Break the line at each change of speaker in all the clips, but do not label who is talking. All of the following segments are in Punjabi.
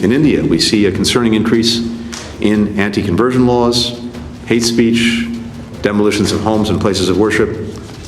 In India, we see a concerning increase in anti conversion laws, hate speech, demolitions of homes and places of worship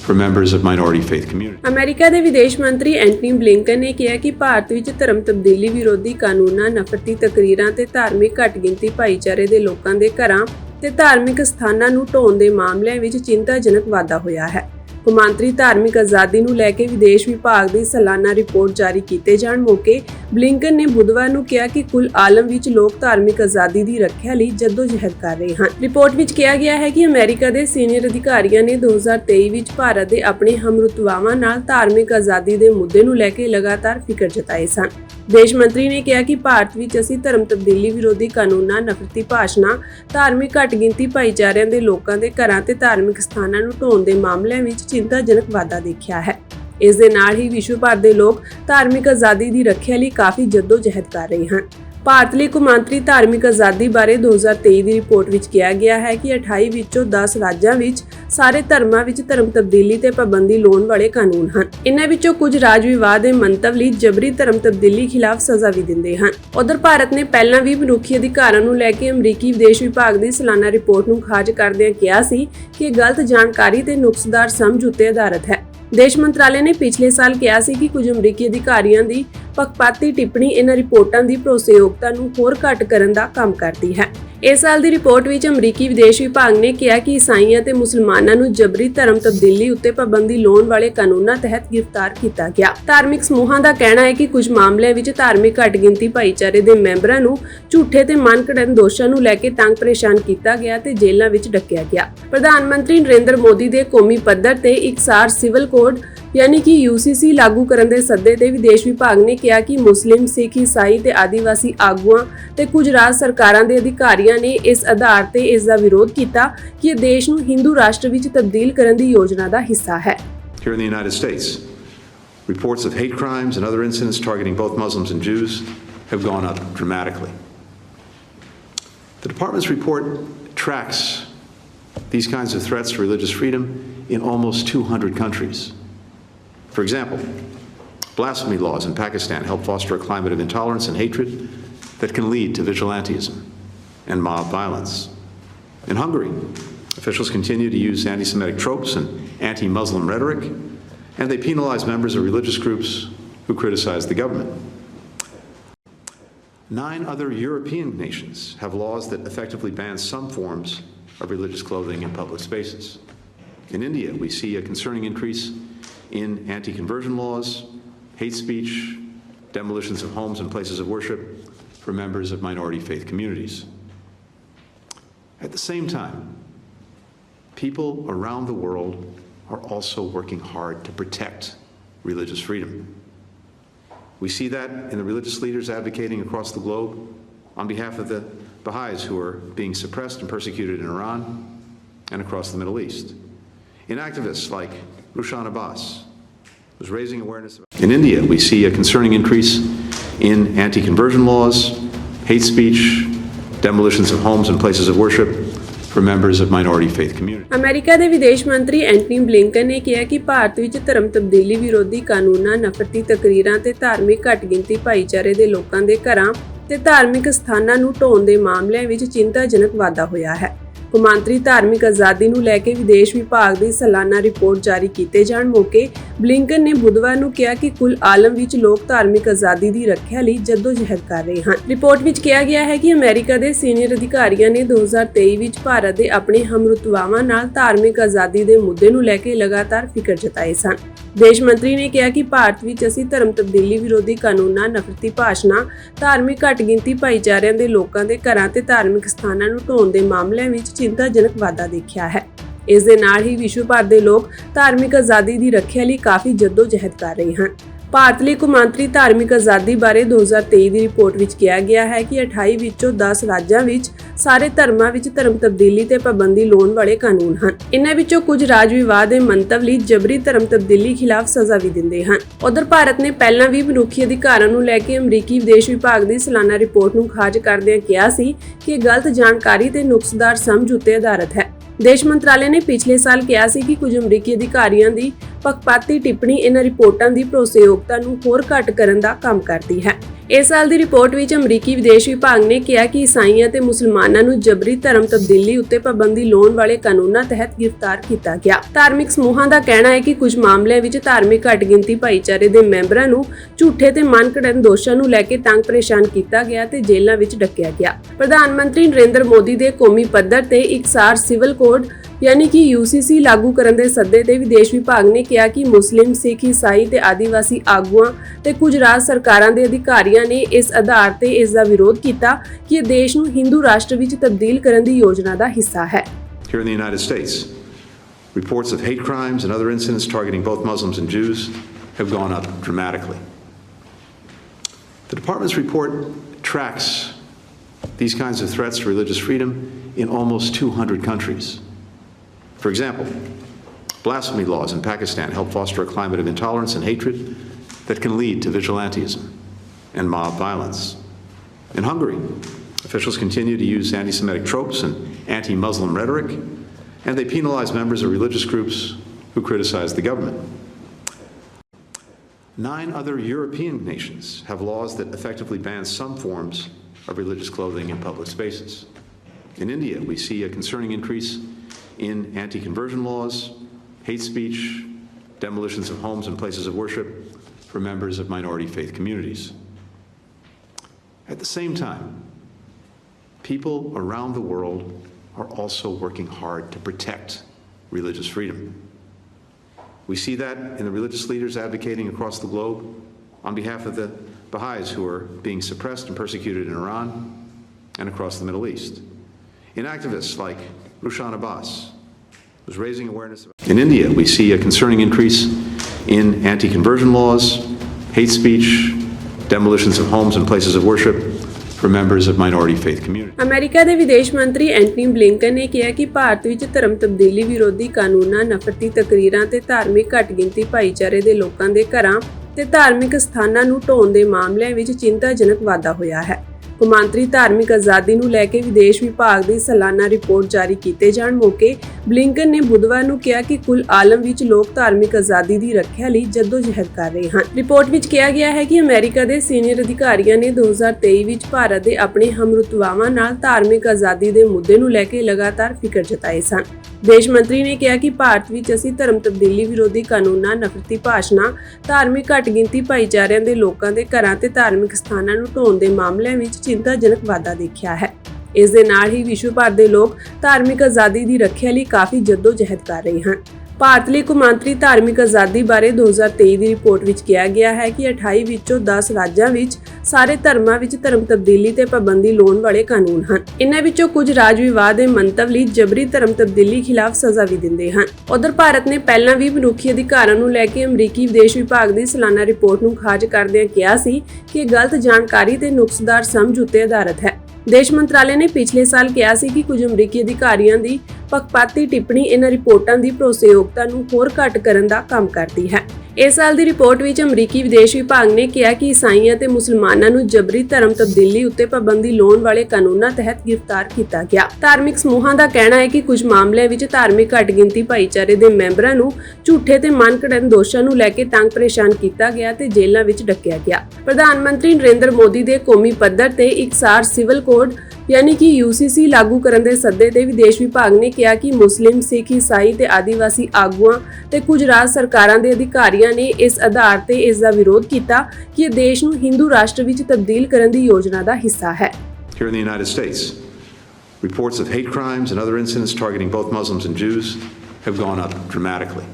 for members of minority faith communities.
America ਦੇ ਵਿਦੇਸ਼ ਮੰਤਰੀ ਐਂਟਨੀ ਬਲਿੰਕਨ ਨੇ ਕਿਹਾ ਕਿ ਭਾਰਤ ਵਿੱਚ ਧਰਮ ਤਬਦੀਲੀ ਵਿਰੋਧੀ ਕਾਨੂੰਨਾਂ ਨਫ਼ਰਤੀ ਤਕਰੀਰਾਂ ਤੇ ਧਾਰਮਿਕ ਘੱਟਗਿਣਤੀ ਭਾਈਚਾਰੇ ਦੇ ਲੋਕਾਂ ਦੇ ਘਰਾਂ ਤੇ ਧਾਰਮਿਕ ਸਥਾਨਾਂ ਨੂੰ ਢਾਉਣ ਦੇ ਮਾਮਲਿਆਂ ਵਿੱਚ ਚਿੰਤਾਜਨਕ ਵਾਧਾ ਹੋਇਆ ਹੈ ਕੌਮਾਂਤਰੀ ਧਾਰਮਿਕ ਆਜ਼ਾਦੀ ਨੂੰ ਲੈ ਕੇ ਵਿਦੇਸ਼ ਵਿਭਾਗ ਦੀ ਸਾਲਾਨਾ ਰਿਪੋਰਟ ਜਾਰੀ ਕੀਤੇ ਜਾਣ ਮੌਕੇ ਬਲਿੰਕਨ ਨੇ ਬੁੱਧਵਾਰ ਨੂੰ ਕਿਹਾ ਕਿ ਕੁੱਲ ਆਲਮ ਵਿੱਚ ਲੋਕ ਧਾਰਮਿਕ ਆਜ਼ਾਦੀ ਦੀ ਰੱਖਿਆ ਲਈ ਜਦੋਜਹਿਦ ਕਰ ਰਹੇ ਹਨ। ਰਿਪੋਰਟ ਵਿੱਚ ਕਿਹਾ ਗਿਆ ਹੈ ਕਿ ਅਮਰੀਕਾ ਦੇ ਸੀਨੀਅਰ ਅਧਿਕਾਰੀਆਂ ਨੇ 2023 ਵਿੱਚ ਭਾਰਤ ਦੇ ਆਪਣੇ ਹਮਰੁਤਵਾਵਾਂ ਨਾਲ ਧਾਰਮਿਕ ਆਜ਼ਾਦੀ ਦੇ ਮੁੱਦੇ ਨੂੰ ਲੈ ਕੇ ਲਗਾਤਾਰ ਫਿਕਰ ਜਤਾਏ ਸਨ। ਵਿਦੇਸ਼ ਮੰਤਰੀ ਨੇ ਕਿਹਾ ਕਿ ਭਾਰਤ ਵਿੱਚ ਅਸੀਂ ਧਰਮ ਤਬਦੀਲੀ ਵਿਰੋਧੀ ਕਾਨੂੰਨਾਂ, ਨਫ਼ਰਤੀ ਭਾਸ਼ਣਾਂ, ਧਾਰਮਿਕ ਘੱਟਗਿਣਤੀ ਭਾਈਚਾਰਿਆਂ ਦੇ ਲੋਕਾਂ ਦੇ ਘਰਾਂ ਤੇ ਧਾਰਮਿਕ ਸਥਾਨਾਂ ਨੂੰ ਢੋਣ ਦੇ ਮਾਮਲਿਆਂ ਵਿੱਚ ਚਿੰਤਾਜਨਕ ਵਾਧਾ ਦੇਖਿਆ ਹੈ। ਇਸ ਦੇ ਨਾਲ ਹੀ ਵਿਸ਼ਵ ਭਰ ਦੇ ਲੋਕ ਧਾਰਮਿਕ ਆਜ਼ਾਦੀ ਦੀ ਰੱਖਿਆ ਲਈ ਕਾਫੀ ਜਦੋਜਹਿਦ ਕਰ ਰਹੇ ਹਨ। ਭਾਰਤ ਲਈ ਕੌਮਾਂਤਰੀ ਧਾਰਮਿਕ ਆਜ਼ਾਦੀ ਬਾਰੇ 2023 ਦੀ ਰਿਪੋਰਟ ਵਿੱਚ ਕਿਹਾ ਗਿਆ ਹੈ ਕਿ 28 ਵਿੱਚੋਂ 10 ਰਾਜਾਂ ਵਿੱਚ ਸਾਰੇ ਧਰਮਾਂ ਵਿੱਚ ਧਰਮ ਤਬਦੀਲੀ ਤੇ ਪਾਬੰਦੀ ਲਾਉਣ ਵਾਲੇ ਕਾਨੂੰਨ ਹਨ। ਇਨ੍ਹਾਂ ਵਿੱਚੋਂ ਕੁਝ ਰਾਜ ਵਿਵਾਦ ਦੇ ਮੰਤਵ ਲਈ ਜਬਰੀ ਧਰਮ ਤਬਦੀਲੀ ਖਿਲਾਫ ਸਜ਼ਾ ਵੀ ਦਿੰਦੇ ਹਨ। ਉਧਰ ਭਾਰਤ ਨੇ ਪਹਿਲਾਂ ਵੀ ਮਨੁੱਖੀ ਅਧਿਕਾਰਾਂ ਨੂੰ ਲੈ ਕੇ ਅਮਰੀਕੀ ਵਿਦੇਸ਼ ਵਿਭਾਗ ਦੀ ਸਾਲਾਨਾ ਰਿਪੋਰਟ ਨੂੰ ਖਾਰਜ ਕਰਦਿਆਂ ਕਿਹਾ ਸੀ ਕਿ ਗਲਤ ਜਾਣਕਾਰੀ ਤੇ ਨੁਕਸਦਾਰ ਸਮਝ ਉੱਤੇ ਆਧਾਰਿਤ ਹੈ। ਦੇਸ਼ ਮੰਤਰਾਲੇ ਨੇ ਪਿਛਲੇ ਸਾਲ ਕਿਹਾ ਸੀ ਕਿ ਕੁਝ ਅਮਰੀਕੀ ਅਧਿਕਾਰੀਆਂ ਦੀ ਪੱਖਪਾਤੀ ਟਿੱਪਣੀ ਇਹਨਾਂ ਰਿਪੋਰਟਾਂ ਦੀ ਭਰੋਸੇਯੋਗਤਾ ਨੂੰ ਹੋਰ ਘੱਟ ਕਰਨ ਦਾ ਕੰਮ ਕਰਦੀ ਹੈ। ਇਸ ਸਾਲ ਦੀ ਰਿਪੋਰਟ ਵਿੱਚ ਅਮਰੀਕੀ ਵਿਦੇਸ਼ ਵਿਭਾਗ ਨੇ ਕਿਹਾ ਕਿ ਈਸਾਈਆਂ ਤੇ ਮੁਸਲਮਾਨਾਂ ਨੂੰ ਜਬਰੀ ਧਰਮ ਤਬਦੀਲੀ ਉੱਤੇ ਪਾਬੰਦੀ ਲਾਉਣ ਵਾਲੇ ਕਾਨੂੰਨਾਂ ਤਹਿਤ ਗ੍ਰਿਫਤਾਰ ਕੀਤਾ ਗਿਆ। ਧਾਰਮਿਕ ਸਮੂਹਾਂ ਦਾ ਕਹਿਣਾ ਹੈ ਕਿ ਕੁਝ ਮਾਮਲਿਆਂ ਵਿੱਚ ਧਾਰਮਿਕ ਘੱਟ ਗਿਣਤੀ ਭਾਈਚਾਰੇ ਦੇ ਮੈਂਬਰਾਂ ਨੂੰ ਝੂਠੇ ਤੇ ਮਨਘੜਨ ਦੋਸ਼ਾਂ ਨੂੰ ਲੈ ਕੇ ਤੰਗ ਪਰੇਸ਼ਾਨ ਕੀਤਾ ਗਿਆ ਤੇ ਜੇਲ੍ਹਾਂ ਵਿੱਚ ਡੱਕਿਆ ਗਿਆ। ਪ੍ਰਧਾਨ ਮੰਤਰੀ ਨਰਿੰਦਰ ਮੋਦੀ ਦੇ ਕੌਮੀ ਪੱਧਰ ਤੇ ਇਕਸਾਰ ਸਿਵਲ ਕੋਡ ਯਾਨੀ ਕਿ UCC ਲਾਗੂ ਕਰਨ ਦੇ ਸੱਦੇ ਤੇ ਵਿਦੇਸ਼ ਵਿਭਾਗ ਨੇ ਕਿਹਾ ਕਿ ਮੁਸਲਿਮ ਸਿੱਖ ਈਸਾਈ ਤੇ ਆਦੀਵਾਸੀ ਆਗੂਆਂ ਤੇ ਕੁਝ ਰਾਜ ਸਰਕਾਰਾਂ ਦੇ ਅਧਿਕਾਰੀਆਂ ਨੇ ਇਸ ਆਧਾਰ ਤੇ ਇਸ ਦਾ ਵਿਰੋਧ ਕੀਤਾ ਕਿ ਇਹ ਦੇਸ਼ ਨੂੰ ਹਿੰਦੂ ਰਾਸ਼ਟਰ ਵਿੱਚ ਤਬਦੀਲ ਕਰਨ ਦੀ ਯੋਜਨਾ ਦਾ ਹਿੱਸਾ ਹੈ
Here in the United States, reports of hate crimes and other incidents targeting both Muslims and Jews have gone up dramatically. The department's report tracks these kinds of threats to religious freedom in almost 200 countries. For example, blasphemy laws in Pakistan help foster a climate of intolerance and hatred that can lead to vigilantism and mob violence. In Hungary, officials continue to use anti Semitic tropes and anti Muslim rhetoric, and they penalize members of religious groups who criticize the government. Nine other European nations have laws that effectively ban some forms of religious clothing in public spaces. In India, we see a concerning increase in anti conversion laws, hate speech, demolitions of homes and places of worship for members of minority faith communities. At the same time, people around the world are also working hard to protect religious freedom. We see that in the religious leaders advocating across the globe on behalf of the Baha'is who are being suppressed and persecuted in Iran and across the Middle East. In activists like Rushan Abbas, who's raising awareness. About in India, we see a concerning increase in anti conversion laws, hate speech, demolitions of homes and places of worship for members of minority faith communities.
America ਦੇ ਵਿਦੇਸ਼ ਮੰਤਰੀ ਐਂਟਨੀ ਬਲਿੰਕਨ ਨੇ ਕਿਹਾ ਕਿ ਭਾਰਤ ਵਿੱਚ ਧਰਮ ਤਬਦੀਲੀ ਵਿਰੋਧੀ ਕਾਨੂੰਨਾਂ ਨਫ਼ਰਤੀ ਤਕਰੀਰਾਂ ਤੇ ਧਾਰਮਿਕ ਘੱਟਗਿਣਤੀ ਭਾਈਚਾਰੇ ਦੇ ਲੋਕਾਂ ਦੇ ਘਰਾਂ ਤੇ ਧਾਰਮਿਕ ਸਥਾਨਾਂ ਨੂੰ ਢਾਉਣ ਦੇ ਮਾਮਲਿਆਂ ਵਿੱਚ ਚਿੰਤਾਜਨਕ ਵਾਧਾ ਹੋਇਆ ਹੈ ਕੌਮਾਂਤਰੀ ਧਾਰਮਿਕ ਆਜ਼ਾਦੀ ਨੂੰ ਲੈ ਕੇ ਵਿਦੇਸ਼ ਵਿਭਾਗ ਦੀ ਸਾਲਾਨਾ ਰਿਪੋਰਟ ਜਾਰੀ ਕੀਤੇ ਜਾਣ ਮੌਕੇ, ਬਲਿੰਕਨ ਨੇ ਬੁੱਧਵਾਰ ਨੂੰ ਕਿਹਾ ਕਿ ਕੁੱਲ ਆਲਮ ਵਿੱਚ ਲੋਕ ਧਾਰਮਿਕ ਆਜ਼ਾਦੀ ਦੀ ਰੱਖਿਆ ਲਈ ਜਦੋਜਹਿਦ ਕਰ ਰਹੇ ਹਨ। ਰਿਪੋਰਟ ਵਿੱਚ ਕਿਹਾ ਗਿਆ ਹੈ ਕਿ ਅਮਰੀਕਾ ਦੇ ਸੀਨੀਅਰ ਅਧਿਕਾਰੀਆਂ ਨੇ 2023 ਵਿੱਚ ਭਾਰਤ ਦੇ ਆਪਣੇ ਹਮਰੁਤਵਾਵਾਂ ਨਾਲ ਧਾਰਮਿਕ ਆਜ਼ਾਦੀ ਦੇ ਮੁੱਦੇ ਨੂੰ ਲੈ ਕੇ ਲਗਾਤਾਰ ਫਿਕਰ ਜਤਾਏ ਸਨ। ਦੇਸ਼ ਮੰਤਰੀ ਨੇ ਕਿਹਾ ਕਿ ਭਾਰਤ ਵਿੱਚ ਅਸੀਂ ਧਰਮ ਤਬਦੀਲੀ ਵਿਰੋਧੀ ਕਾਨੂੰਨਾਂ, ਨਫ਼ਰਤੀ ਭਾਸ਼ਣਾਂ, ਧਾਰਮਿਕ ਘੱਟਗਿਣਤੀ ਭਾਈਚਾਰਿਆਂ ਦੇ ਲੋਕਾਂ ਦੇ ਘਰਾਂ ਤੇ ਧਾਰਮਿਕ ਸਥਾਨਾਂ ਨੂੰ ਢੋਣ ਦੇ ਮਾਮਲਿਆਂ ਵਿੱਚ ਚਿੰਤਾਜਨਕ ਵਾਧਾ ਦੇਖਿਆ ਹੈ। ਇਸ ਦੇ ਨਾਲ ਹੀ ਵਿਸ਼ਵ ਭਰ ਦੇ ਲੋਕ ਧਾਰਮਿਕ ਆਜ਼ਾਦੀ ਦੀ ਰੱਖਿਆ ਲਈ ਕਾਫੀ ਜਦੋਜਹਿਦ ਕਰ ਰਹੇ ਹਨ। ਭਾਰਤ ਲਈ ਕੌਮਾਂਤਰੀ ਧਾਰਮਿਕ ਆਜ਼ਾਦੀ ਬਾਰੇ 2023 ਦੀ ਰਿਪੋਰਟ ਵਿੱਚ ਕਿਹਾ ਗਿਆ ਹੈ ਕਿ 28 ਵਿੱਚੋਂ 10 ਰਾਜਾਂ ਵਿੱਚ ਸਾਰੇ ਧਰਮਾਂ ਵਿੱਚ ਧਰਮ ਤਬਦੀਲੀ ਤੇ ਪਾਬੰਦੀ ਲਾਉਣ ਵਾਲੇ ਕਾਨੂੰਨ ਹਨ। ਇਨ੍ਹਾਂ ਵਿੱਚੋਂ ਕੁਝ ਰਾਜ ਵਿਵਾਦ ਦੇ ਮੰਤਵ ਲਈ ਜਬਰੀ ਧਰਮ ਤਬਦੀਲੀ ਖਿਲਾਫ ਸਜ਼ਾ ਵੀ ਦਿੰਦੇ ਹਨ। ਉਧਰ ਭਾਰਤ ਨੇ ਪਹਿਲਾਂ ਵੀ ਮਨੁੱਖੀ ਅਧਿਕਾਰਾਂ ਨੂੰ ਲੈ ਕੇ ਅਮਰੀਕੀ ਵਿਦੇਸ਼ ਵਿਭਾਗ ਦੀ ਸਾਲਾਨਾ ਰਿਪੋਰਟ ਨੂੰ ਖਾਰਜ ਕਰਦਿਆਂ ਕਿਹਾ ਸੀ ਕਿ ਗਲਤ ਜਾਣਕਾਰੀ ਤੇ ਨੁਕਸਦਾਰ ਸਮਝ ਉੱਤੇ ਆਧਾਰਿਤ ਹੈ। ਵਿਦੇਸ਼ ਮੰਤਰਾਲੇ ਨੇ ਪਿਛਲੇ ਸਾਲ ਕਿਹਾ ਸੀ ਕਿ ਕੁਝ ਅਮਰੀਕੀ ਅਧਿਕਾਰੀਆਂ ਦੀ ਪੱਖਪਾਤੀ ਟਿੱਪਣੀ ਇਹਨਾਂ ਰਿਪੋਰਟਾਂ ਦੀ ਭਰੋਸੇਯੋਗਤਾ ਨੂੰ ਹੋਰ ਘੱਟ ਕਰਨ ਦਾ ਕੰਮ ਕਰਦੀ ਹੈ। ਇਸ ਸਾਲ ਦੀ ਰਿਪੋਰਟ ਵਿੱਚ ਅਮਰੀਕੀ ਵਿਦੇਸ਼ ਵਿਭਾਗ ਨੇ ਕਿਹਾ ਕਿ ਈਸਾਈਆਂ ਤੇ ਮੁਸਲਮਾਨਾਂ ਨੂੰ ਜਬਰੀ ਧਰਮ ਤਬਦੀਲੀ ਉੱਤੇ ਪਾਬੰਦੀ ਲਾਉਣ ਵਾਲੇ ਕਾਨੂੰਨਾਂ ਤਹਿਤ ਗ੍ਰਿਫਤਾਰ ਕੀਤਾ ਗਿਆ। ਧਾਰਮਿਕ ਸਮੂਹਾਂ ਦਾ ਕਹਿਣਾ ਹੈ ਕਿ ਕੁਝ ਮਾਮਲਿਆਂ ਵਿੱਚ ਧਾਰਮਿਕ ਘੱਟ ਗਿਣਤੀ ਭਾਈਚਾਰੇ ਦੇ ਮੈਂਬਰਾਂ ਨੂੰ ਝੂਠੇ ਤੇ ਮਨਘੜਨ ਦੋਸ਼ਾਂ ਨੂੰ ਲੈ ਕੇ ਤੰਗ ਪਰੇਸ਼ਾਨ ਕੀਤਾ ਗਿਆ ਤੇ ਜੇਲ੍ਹਾਂ ਵਿੱਚ ਡੱਕਿਆ ਗਿਆ। ਪ੍ਰਧਾਨ ਮੰਤਰੀ ਨਰਿੰਦਰ ਮੋਦੀ ਦੇ ਕੌਮੀ ਪੱਧਰ ਤੇ ਇਕਸਾਰ ਸਿਵਲ ਕੋਡ, ਯਾਨੀ ਕਿ UCC ਲਾਗੂ ਕਰਨ ਦੇ ਸੱਦੇ ਤੇ ਵਿਦੇਸ਼ ਵਿਭਾਗ ਨੇ ਕਿਹਾ ਕਿ ਮੁਸਲਿਮ ਸਿੱਖ ਈਸਾਈ ਤੇ ਆਦੀਵਾਸੀ ਆਗੂਆਂ ਤੇ ਕੁਝ ਰਾਜ ਸਰਕਾਰਾਂ ਦੇ ਅਧਿਕਾਰੀਆਂ ਨੇ ਇਸ ਆਧਾਰ ਤੇ ਇਸ ਦਾ ਵਿਰੋਧ ਕੀਤਾ ਕਿ ਇਹ ਦੇਸ਼ ਨੂੰ ਹਿੰਦੂ ਰਾਸ਼ਟਰ ਵਿੱਚ ਤਬਦੀਲ ਕਰਨ ਦੀ ਯੋਜਨਾ ਦਾ ਹਿੱਸਾ ਹੈ
Here in the United States, reports of hate crimes and other incidents targeting both Muslims and Jews have gone up dramatically. The department's report tracks these kinds of threats to religious freedom in almost 200 countries. For example, blasphemy laws in Pakistan help foster a climate of intolerance and hatred that can lead to vigilantism and mob violence. In Hungary, officials continue to use anti Semitic tropes and anti Muslim rhetoric, and they penalize members of religious groups who criticize the government. Nine other European nations have laws that effectively ban some forms of religious clothing in public spaces. In India, we see a concerning increase in anti conversion laws, hate speech, demolitions of homes and places of worship for members of minority faith communities. At the same time, people around the world are also working hard to protect religious freedom. We see that in the religious leaders advocating across the globe on behalf of the Baha'is who are being suppressed and persecuted in Iran and across the Middle East. In activists like Rushan Abbas, who's raising awareness. In India, we see a concerning increase in anti conversion laws, hate speech, demolitions of homes and places of worship for members of minority faith communities.
America ਦੇ ਵਿਦੇਸ਼ ਮੰਤਰੀ ਐਂਟਨੀ ਬਲਿੰਕਨ ਨੇ ਕਿਹਾ ਕਿ ਭਾਰਤ ਵਿੱਚ ਧਰਮ ਤਬਦੀਲੀ ਵਿਰੋਧੀ ਕਾਨੂੰਨਾਂ ਨਫ਼ਰਤੀ ਤਕਰੀਰਾਂ ਤੇ ਧਾਰਮਿਕ ਘੱਟ ਗਿਣਤੀ ਭਾਈਚਾਰੇ ਦੇ ਲੋਕਾਂ ਦੇ ਘਰਾਂ ਤੇ ਧਾਰਮਿਕ ਸਥਾਨਾਂ ਨੂੰ ਢਾਉਣ ਦੇ ਮਾਮਲਿਆਂ ਵਿੱਚ ਚਿੰਤਾਜਨਕ ਵਾਧਾ ਹੋਇਆ ਹੈ ਕੌਮਾਂਤਰੀ ਧਾਰਮਿਕ ਆਜ਼ਾਦੀ ਨੂੰ ਲੈ ਕੇ ਵਿਦੇਸ਼ ਵਿਭਾਗ ਦੀ ਸਾਲਾਨਾ ਰਿਪੋਰਟ ਜਾਰੀ ਕੀਤੇ ਜਾਣ ਮੌਕੇ ਬਲਿੰਕਨ ਨੇ ਬੁੱਧਵਾਰ ਨੂੰ ਕਿਹਾ ਕਿ ਕੁੱਲ ਆਲਮ ਵਿੱਚ ਲੋਕ ਧਾਰਮਿਕ ਆਜ਼ਾਦੀ ਦੀ ਰੱਖਿਆ ਲਈ ਜਦੋਜਹਿਦ ਕਰ ਰਹੇ ਹਨ। ਰਿਪੋਰਟ ਵਿੱਚ ਕਿਹਾ ਗਿਆ ਹੈ ਕਿ ਅਮਰੀਕਾ ਦੇ ਸੀਨੀਅਰ ਅਧਿਕਾਰੀਆਂ ਨੇ 2023 ਵਿੱਚ ਭਾਰਤ ਦੇ ਆਪਣੇ ਹਮਰੁਤਵਾਵਾਂ ਨਾਲ ਧਾਰਮਿਕ ਆਜ਼ਾਦੀ ਦੇ ਮੁੱਦੇ ਨੂੰ ਲੈ ਕੇ ਲਗਾਤਾਰ ਫਿਕਰ ਜਤਾਏ ਸਨ। ਵਿਦੇਸ਼ ਮੰਤਰੀ ਨੇ ਕਿਹਾ ਕਿ ਭਾਰਤ ਵਿੱਚ ਅਸੀਂ ਧਰਮ ਤਬਦੀਲੀ ਵਿਰੋਧੀ ਕਾਨੂੰਨਾਂ, ਨਫ਼ਰਤੀ ਭਾਸ਼ਣਾਂ, ਧਾਰਮਿਕ ਘੱਟ ਗਿਣਤੀ ਭਾਈਚਾਰਿਆਂ ਦੇ ਲੋਕਾਂ ਦੇ ਘਰਾਂ ਤੇ ਧਾਰਮਿਕ ਸਥਾਨਾਂ ਨੂੰ ਢੋਣ ਦੇ ਮਾਮਲਿਆਂ ਵਿੱਚ ਚਿੰਤਾਜਨਕ ਵਾਧਾ ਦੇਖਿਆ ਹੈ। ਇਸ ਦੇ ਨਾਲ ਹੀ ਵਿਸ਼ਵ ਭਰ ਦੇ ਲੋਕ ਧਾਰਮਿਕ ਆਜ਼ਾਦੀ ਦੀ ਰੱਖਿਆ ਲਈ ਕਾਫੀ ਜਦੋਜਹਿਦ ਕਰ ਰਹੇ ਹਨ। ਭਾਰਤ ਲਈ ਕੌਮਾਂਤਰੀ ਧਾਰਮਿਕ ਆਜ਼ਾਦੀ ਬਾਰੇ 2023 ਦੀ ਰਿਪੋਰਟ ਵਿੱਚ ਕਿਹਾ ਗਿਆ ਹੈ ਕਿ 28 ਵਿੱਚੋਂ 10 ਰਾਜਾਂ ਵਿੱਚ ਸਾਰੇ ਧਰਮਾਂ ਵਿੱਚ ਧਰਮ ਤਬਦੀਲੀ ਤੇ ਪਾਬੰਦੀ ਲਾਉਣ ਵਾਲੇ ਕਾਨੂੰਨ ਹਨ। ਇਨ੍ਹਾਂ ਵਿੱਚੋਂ ਕੁਝ ਰਾਜ ਵਿਵਾਦ ਦੇ ਮੰਤਵ ਲਈ ਜਬਰੀ ਧਰਮ ਤਬਦੀਲੀ ਖਿਲਾਫ ਸਜ਼ਾ ਵੀ ਦਿੰਦੇ ਹਨ। ਉਧਰ ਭਾਰਤ ਨੇ ਪਹਿਲਾਂ ਵੀ ਮਨੁੱਖੀ ਅਧਿਕਾਰਾਂ ਨੂੰ ਲੈ ਕੇ ਅਮਰੀਕੀ ਵਿਦੇਸ਼ ਵਿਭਾਗ ਦੀ ਸਾਲਾਨਾ ਰਿਪੋਰਟ ਨੂੰ ਖਾਰਜ ਕਰਦਿਆਂ ਕਿਹਾ ਸੀ ਕਿ ਗਲਤ ਜਾਣਕਾਰੀ ਤੇ ਨੁਕਸਦਾਰ ਸਮਝ ਉੱਤੇ ਆਧਾਰਿਤ ਹੈ। ਦੇਸ਼ ਮੰਤਰਾਲੇ ਨੇ ਪਿਛਲੇ ਸਾਲ ਕਿਹਾ ਸੀ ਕਿ ਕੁਝ ਅਮਰੀਕੀ ਅਧਿਕਾਰੀਆਂ ਦੀ ਪੱਖਪਾਤੀ ਟਿੱਪਣੀ ਇਹਨਾਂ ਰਿਪੋਰਟਾਂ ਦੀ ਭਰੋਸੇਯੋਗਤਾ ਨੂੰ ਹੋਰ ਘੱਟ ਕਰਨ ਦਾ ਕੰਮ ਕਰਦੀ ਹੈ। ਇਸ ਸਾਲ ਦੀ ਰਿਪੋਰਟ ਵਿੱਚ ਅਮਰੀਕੀ ਵਿਦੇਸ਼ ਵਿਭਾਗ ਨੇ ਕਿਹਾ ਕਿ ਈਸਾਈਆਂ ਤੇ ਮੁਸਲਮਾਨਾਂ ਨੂੰ ਜਬਰੀ ਧਰਮ ਤਬਦੀਲੀ ਉੱਤੇ ਪਾਬੰਦੀ ਲਾਉਣ ਵਾਲੇ ਕਾਨੂੰਨਾਂ ਤਹਿਤ ਗ੍ਰਿਫਤਾਰ ਕੀਤਾ ਗਿਆ। ਧਾਰਮਿਕ ਸਮੂਹਾਂ ਦਾ ਕਹਿਣਾ ਹੈ ਕਿ ਕੁਝ ਮਾਮਲਿਆਂ ਵਿੱਚ ਧਾਰਮਿਕ ਘੱਟ ਗਿਣਤੀ ਭਾਈਚਾਰੇ ਦੇ ਮੈਂਬਰਾਂ ਨੂੰ ਝੂਠੇ ਤੇ ਮਨਘੜਨ ਦੋਸ਼ਾਂ ਨੂੰ ਲੈ ਕੇ ਤੰਗ ਪਰੇਸ਼ਾਨ ਕੀਤਾ ਗਿਆ ਤੇ ਜੇਲ੍ਹਾਂ ਵਿੱਚ ਡੱਕਿਆ ਗਿਆ। ਪ੍ਰਧਾਨ ਮੰਤਰੀ ਨਰਿੰਦਰ ਮੋਦੀ ਦੇ ਕੌਮੀ ਪੱਧਰ ਤੇ ਇਕਸਾਰ ਸਿਵਲ ਕੋਡ ਯਾਨੀ ਕਿ UCC ਲਾਗੂ ਕਰਨ ਦੇ ਸੱਦੇ ਤੇ ਵਿਦੇਸ਼ ਵਿਭਾਗ ਨੇ ਕਿਹਾ ਕਿ ਮੁਸਲਿਮ ਸਿੱਖ ਈਸਾਈ ਤੇ ਆਦੀਵਾਸੀ ਆਗੂਆਂ ਤੇ ਕੁਝ ਰਾਜ ਸਰਕਾਰਾਂ ਦੇ ਅਧਿਕਾਰੀਆਂ ਨੇ ਇਸ ਆਧਾਰ ਤੇ ਇਸ ਦਾ ਵਿਰੋਧ ਕੀਤਾ ਕਿ ਇਹ ਦੇਸ਼ ਨੂੰ ਹਿੰਦੂ ਰਾਸ਼ਟਰ ਵਿੱਚ ਤਬਦੀਲ ਕਰਨ ਦੀ ਯੋਜਨਾ ਦਾ ਹਿੱਸਾ ਹੈ
Here in the United States, reports of hate crimes and other incidents targeting both Muslims and Jews have gone up dramatically.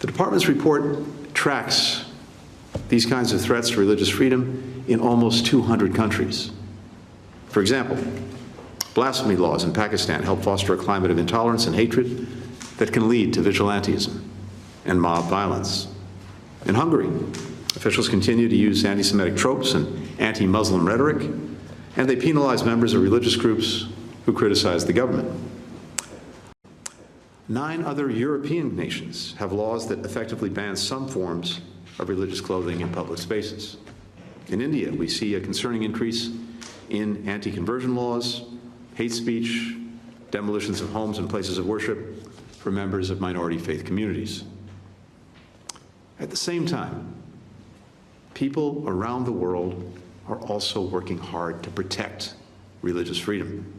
The department's report tracks these kinds of threats to religious freedom in almost 200 countries. For example, blasphemy laws in Pakistan help foster a climate of intolerance and hatred that can lead to vigilantism and mob violence. In Hungary, officials continue to use anti Semitic tropes and anti Muslim rhetoric, and they penalize members of religious groups who criticize the government. Nine other European nations have laws that effectively ban some forms of religious clothing in public spaces. In India, we see a concerning increase in anti conversion laws, hate speech, demolitions of homes and places of worship for members of minority faith communities. At the same time, people around the world are also working hard to protect religious freedom.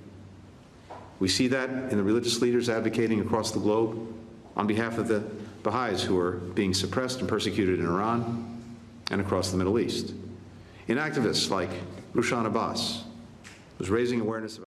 We see that in the religious leaders advocating across the globe on behalf of the Baha'is who are being suppressed and persecuted in Iran and across the Middle East. In activists like Rushan Abbas, was raising awareness of